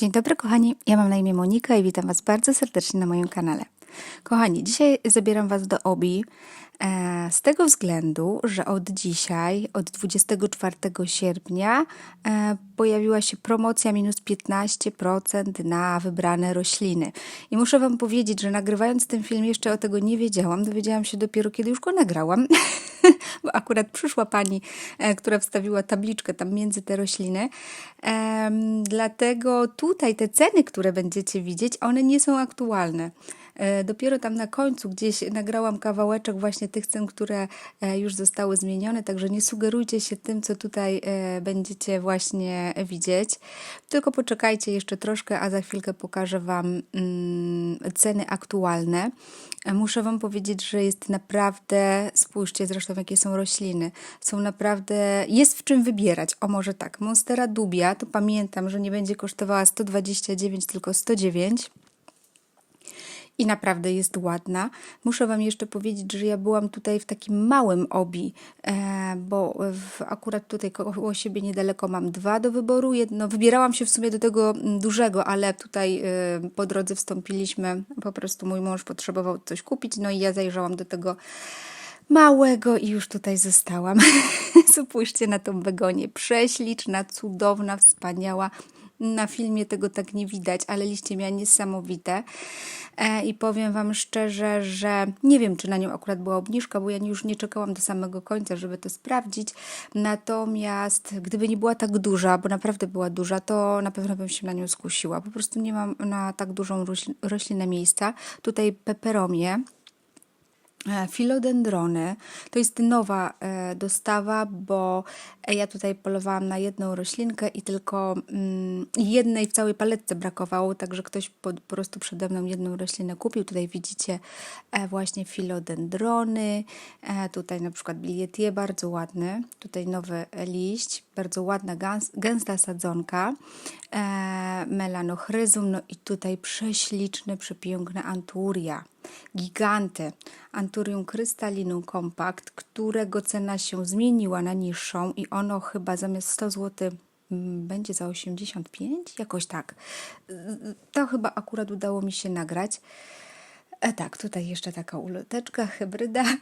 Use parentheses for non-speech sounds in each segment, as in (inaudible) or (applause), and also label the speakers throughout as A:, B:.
A: Dzień dobry kochani, ja mam na imię Monika i witam Was bardzo serdecznie na moim kanale. Kochani, dzisiaj zabieram Was do OBI e, z tego względu, że od dzisiaj, od 24 sierpnia e, pojawiła się promocja minus 15% na wybrane rośliny. I muszę Wam powiedzieć, że nagrywając ten film jeszcze o tego nie wiedziałam, dowiedziałam się dopiero kiedy już go nagrałam, (laughs) bo akurat przyszła pani, e, która wstawiła tabliczkę tam między te rośliny. Dlatego tutaj te ceny, które będziecie widzieć, one nie są aktualne. E, Dopiero tam na końcu gdzieś nagrałam kawałeczek właśnie tych cen, które e, już zostały zmienione, także nie sugerujcie się tym, co tutaj e, będziecie właśnie widzieć. Tylko poczekajcie jeszcze troszkę, a za chwilkę pokażę Wam mm, ceny aktualne. Muszę Wam powiedzieć, że jest naprawdę, spójrzcie zresztą jakie są rośliny, są naprawdę, jest w czym wybierać. O może tak, Monstera Dubia, to pamiętam, że nie będzie kosztowała 129, tylko 109 i naprawdę jest ładna. Muszę Wam jeszcze powiedzieć, że ja byłam tutaj w takim małym obi, e, bo akurat tutaj koło siebie niedaleko mam dwa do wyboru. Jedno, wybierałam się w sumie do tego mm, dużego, ale tutaj e, po drodze wstąpiliśmy. Po prostu mój mąż potrzebował coś kupić, no i ja zajrzałam do tego małego i już tutaj zostałam. (laughs) Spójrzcie na tą begonię. Prześliczna, cudowna, wspaniała. Na filmie tego tak nie widać, ale liście miała niesamowite. E, I powiem Wam szczerze, że nie wiem, czy na nią akurat była obniżka, bo ja już nie czekałam do samego końca, żeby to sprawdzić. Natomiast gdyby nie była tak duża, bo naprawdę była duża, to na pewno bym się na nią skusiła. Po prostu nie mam na tak dużą rośl- roślinę miejsca. Tutaj peperomie. E, Filodendrony to jest nowa e, dostawa, bo e, ja tutaj polowałam na jedną roślinkę i tylko mm, jednej w całej paletce brakowało, także ktoś po, prostu przede mną jedną roślinę kupił. Tutaj widzicie właśnie filodendrony, tutaj na przykład bilietie, bardzo ładny, tutaj nowy liść, bardzo ładna gęs, gęsta sadzonka, melanochryzum, no i tutaj prześliczny, przepiękny anturia giganty Anturium Crystallinum Compact, którego cena się zmieniła na niższą i ono chyba zamiast 100 zł mm, będzie za 85, jakoś tak. To chyba akurat udało mi się nagrać. E, tak, tutaj jeszcze taka uloteczka, hybryda. (laughs)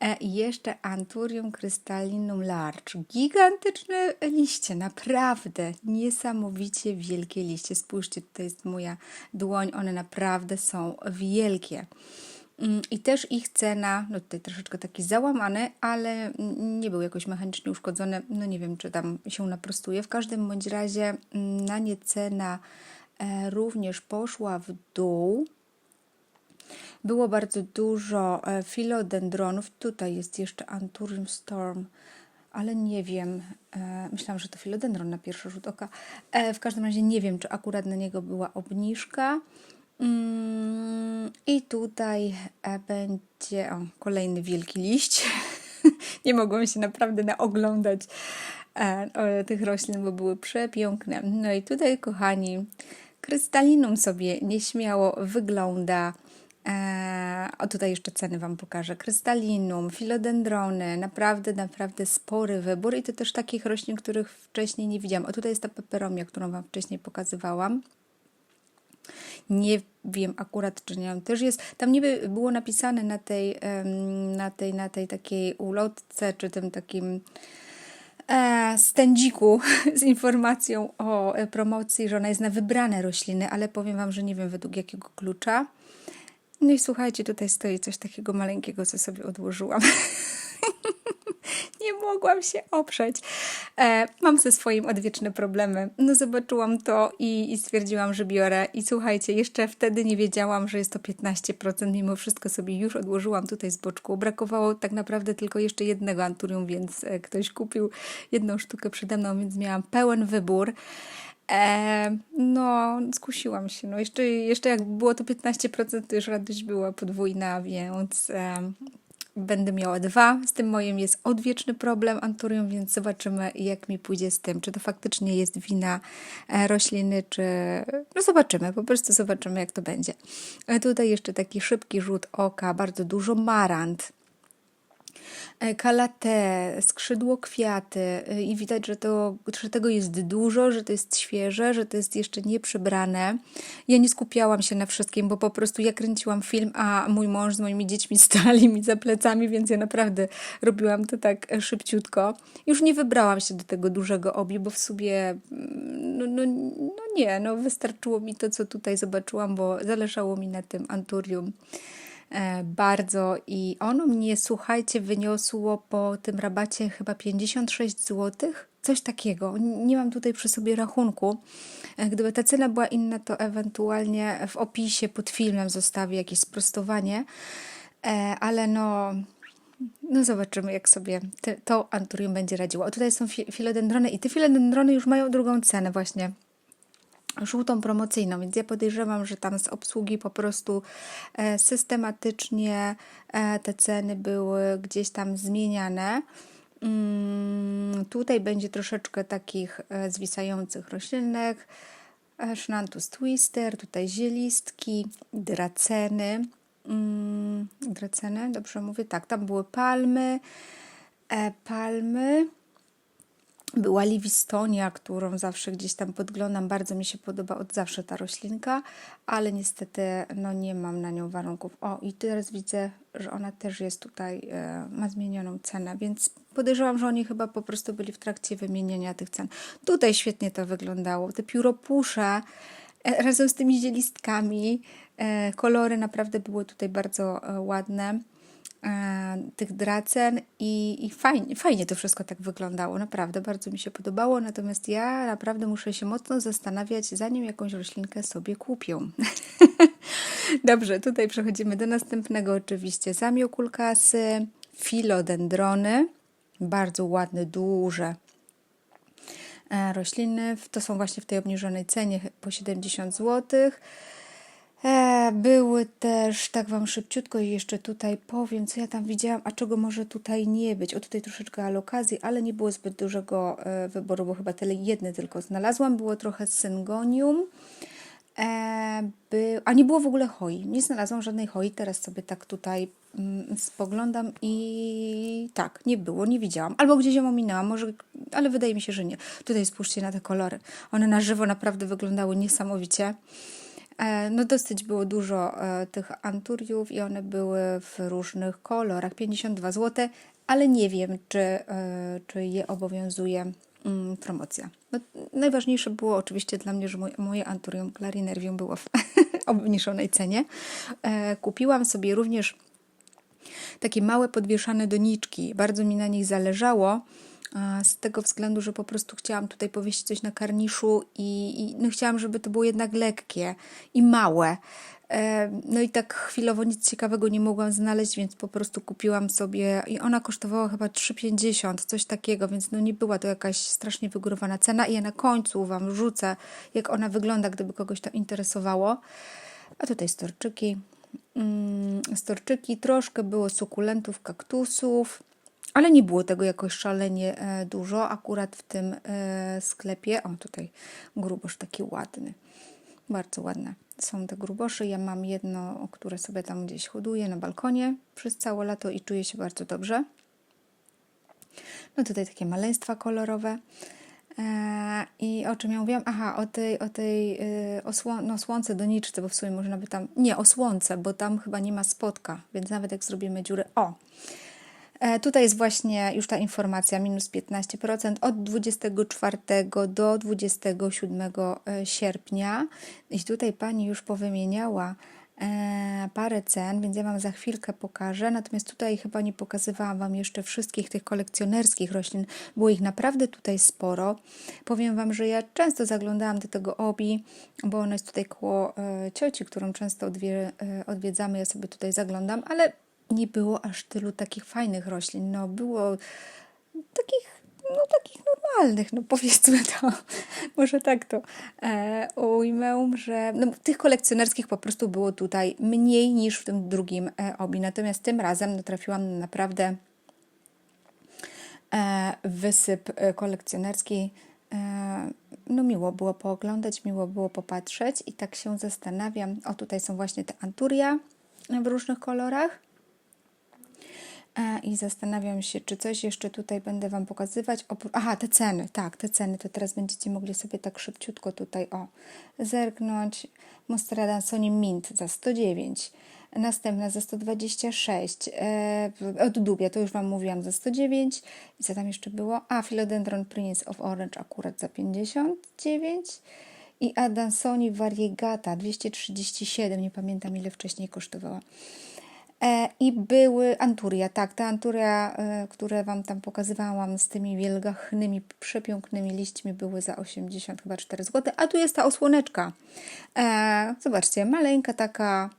A: E, I jeszcze Anturium Crystallinum Large. Gigantyczne liście, naprawdę niesamowicie wielkie liście. Spójrzcie, tutaj jest moja dłoń, one naprawdę są wielkie. Mm, I też ich cena, no tutaj troszeczkę taki załamany, ale nie był jakoś mechanicznie uszkodzony. No nie wiem, czy tam się naprostuje. W każdym bądź razie mm, na nie cena e, również poszła w dół. Było bardzo dużo e, filodendronów. Tutaj jest jeszcze Anturium Storm, ale nie wiem. E, myślałam, że to filodendron na pierwszy rzut oka. E, w każdym razie nie wiem, czy akurat na niego była obniżka. Mm, I tutaj będzie o, kolejny wielki liść. (laughs) nie mogłam się naprawdę naoglądać tych roślin, bo były przepiękne. No i tutaj, kochani, krystalinum sobie nieśmiało wygląda. O tutaj jeszcze ceny Wam pokażę. Krystalinum, filodendrony, naprawdę, naprawdę spory wybór i to też takich roślin, których wcześniej nie widziałam. O tutaj jest ta peperomia, którą Wam wcześniej pokazywałam. Nie wiem akurat, czy nie też jest. Tam niby było napisane na tej, na tej, na tej takiej ulotce, czy tym takim e, stędziku (laughs) z informacją o e, promocji, że ona jest na wybrane rośliny, ale powiem Wam, że nie wiem według jakiego klucza. No i słuchajcie, tutaj stoi coś takiego maleńkiego, co sobie odłożyłam. (laughs) Nie mogłam się oprzeć. E, mam ze swoim odwieczne problemy. No zobaczyłam to i, i stwierdziłam, że biorę. I słuchajcie, jeszcze wtedy nie wiedziałam, że jest to 15%. Mimo wszystko sobie już odłożyłam tutaj z boczku. Brakowało tak naprawdę tylko jeszcze jednego anturium, więc e, ktoś kupił jedną sztukę przede mną, więc miałam pełen wybór. No, skusiłam się. No, jeszcze, jeszcze jak było to 15%, to już radość była podwójna, więc e, będę miała dwa. Z tym moim jest odwieczny problem anturium, więc zobaczymy, jak mi pójdzie z tym. Czy to faktycznie jest wina e, rośliny, czy. No, zobaczymy, po prostu zobaczymy, jak to będzie. E, tutaj jeszcze taki szybki rzut oka, bardzo dużo marant. E, Kalate, skrzydło kwiaty e, i widać, że, to, że tego jest dużo, że to jest świeże, że to jest jeszcze nieprzebrane. Ja nie skupiałam się na wszystkim, bo po prostu ja kręciłam film, a mój mąż z moimi dziećmi (laughs) stali mi za plecami, więc ja naprawdę robiłam to tak e, szybciutko. Już nie wybrałam się do tego dużego obi, bo w sobie mm, no, no, no nie, no wystarczyło mi to, co tutaj zobaczyłam, bo zależało mi na tym anturium bardzo i ono mnie, słuchajcie, wyniosło po tym rabacie chyba 56 zł, coś takiego. Nie mam tutaj przy sobie rachunku. E, Gdyby ta cena była inna, to ewentualnie w opisie pod filmem zostawię jakieś sprostowanie, E, ale no, no zobaczymy, jak sobie te, to anturium będzie radziło. O, tutaj są fi- filodendrony i te filodendrony już mają drugą cenę właśnie żółtą promocyjną, więc ja podejrzewam, że tam z obsługi po prostu e, systematycznie e, te ceny były gdzieś tam zmieniane. Mm, tutaj będzie troszeczkę takich e, zwisających roślinek. E, Sznantus twister, tutaj zielistki, draceny. Mm, draceny, dobrze mówię? Tak, tam były palmy, palmy. Była Livistonia, którą zawsze gdzieś tam podglądam. Bardzo mi się podoba od zawsze ta roślinka, ale niestety no, nie mam na nią warunków. O, i teraz widzę, że ona też jest tutaj, e, ma zmienioną cenę, więc podejrzewam, że oni chyba po prostu byli w trakcie wymieniania tych cen. Tutaj świetnie to wyglądało. Te pióropusze e, razem z tymi zielistkami, e, kolory naprawdę były tutaj bardzo e, ładne tych dracen i, i fajnie, fajnie to wszystko tak wyglądało, naprawdę bardzo mi się podobało, natomiast ja naprawdę muszę się mocno zastanawiać, zanim jakąś roślinkę sobie kupię. (laughs) Dobrze, tutaj przechodzimy do następnego oczywiście, zamiokulkasy, filodendrony, bardzo ładne, duże e, rośliny, to są właśnie w tej obniżonej cenie po 70 zł. E, były też, tak Wam szybciutko jeszcze tutaj powiem, co ja tam widziałam, a czego może tutaj nie być. O, tutaj troszeczkę alokazji, ale nie było zbyt dużego e, wyboru, bo chyba tyle jedne tylko znalazłam. Było trochę syngonium, e, a nie było w ogóle hoi. Nie znalazłam żadnej hoi. Teraz sobie tak tutaj mm, spoglądam i tak, nie było, nie widziałam. Albo gdzieś ją ominęłam, może, ale wydaje mi się, że nie. Tutaj spójrzcie na te kolory. One na żywo naprawdę wyglądały niesamowicie. E, No dosyć było dużo e, tych anturiów i one były w różnych kolorach. 52 zł, ale nie wiem, czy, e, czy je obowiązuje mm, promocja. No, najważniejsze było oczywiście dla mnie, że mój, moje anturium Clarinervium było w (laughs) obniżonej cenie. Kupiłam sobie również takie małe podwieszane doniczki. Bardzo mi na nich zależało. Z tego względu, że po prostu chciałam tutaj powiesić coś na karniszu i, i no chciałam, żeby to było jednak lekkie i małe. E, No i tak chwilowo nic ciekawego nie mogłam znaleźć, więc po prostu kupiłam sobie i ona kosztowała chyba 3,50, coś takiego, więc no nie była to jakaś strasznie wygórowana cena i ja na końcu Wam rzucę, jak ona wygląda, gdyby kogoś to interesowało. A tutaj storczyki. Mm, storczyki, troszkę było sukulentów, kaktusów, ale nie było tego jakoś szalenie e, dużo. Akurat w tym e, sklepie, o tutaj grubosz taki ładny, bardzo ładne są te grubosze. Ja mam jedno, które sobie tam gdzieś hoduję na balkonie przez całe lato i czuję się bardzo dobrze. No tutaj takie maleństwa kolorowe. E, I o czym ja mówiłam? Aha, o tej, o tej o no, słońce doniczce, bo w sumie można by tam, nie, o słońce, bo tam chyba nie ma spotka, więc nawet jak zrobimy dziurę, o, Tutaj jest właśnie już ta informacja, minus 15% od 24 do 27 sierpnia. I tutaj Pani już powymieniała e, parę cen, więc ja Wam za chwilkę pokażę. Natomiast tutaj chyba nie pokazywałam Wam jeszcze wszystkich tych kolekcjonerskich roślin. Było ich naprawdę tutaj sporo. Powiem Wam, że ja często zaglądałam do tego obi, bo ono jest tutaj koło e, cioci, którą często odwie, e, odwiedzamy. Ja sobie tutaj zaglądam, ale nie było aż tylu takich fajnych roślin. No, było takich, no, takich normalnych, no powiedzmy to, (laughs) może tak to e, ujmę, że no, tych kolekcjonerskich po prostu było tutaj mniej niż w tym drugim e, obi. Natomiast tym razem natrafiłam na naprawdę e, wysyp e, kolekcjonerski. E, no miło było pooglądać, miło było popatrzeć i tak się zastanawiam. O, tutaj są właśnie te anturia w różnych kolorach. E, I zastanawiam się, czy coś jeszcze tutaj będę Wam pokazywać. Aha, te ceny, tak, te ceny, to teraz będziecie mogli sobie tak szybciutko tutaj, o, zerknąć. Monstera Sony Mint za 109, następna za 126, e, od Dubia, to już Wam mówiłam, za 109. I co tam jeszcze było? A, Philodendron Prince of Orange akurat za 59. I Adansoni Variegata 237, nie pamiętam ile wcześniej kosztowała. E, I były Anturia, tak, te Anturia, e, które Wam tam pokazywałam z tymi wielgachnymi, przepięknymi liśćmi były za 80 chyba 4 zł, a tu jest ta osłoneczka. E, zobaczcie, maleńka taka,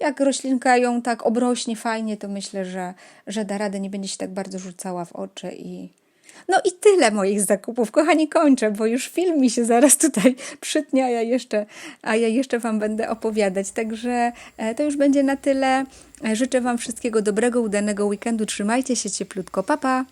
A: jak roślinka ją tak obrośnie fajnie, to myślę, że, że da radę, nie będzie się tak bardzo rzucała w oczy i, no i tyle moich zakupów. Kochani, kończę, bo już film mi się zaraz tutaj przytnie, a ja jeszcze, a ja jeszcze Wam będę opowiadać. Także e, to już będzie na tyle. E, Życzę Wam wszystkiego dobrego, udanego weekendu. Trzymajcie się cieplutko. Pa, pa!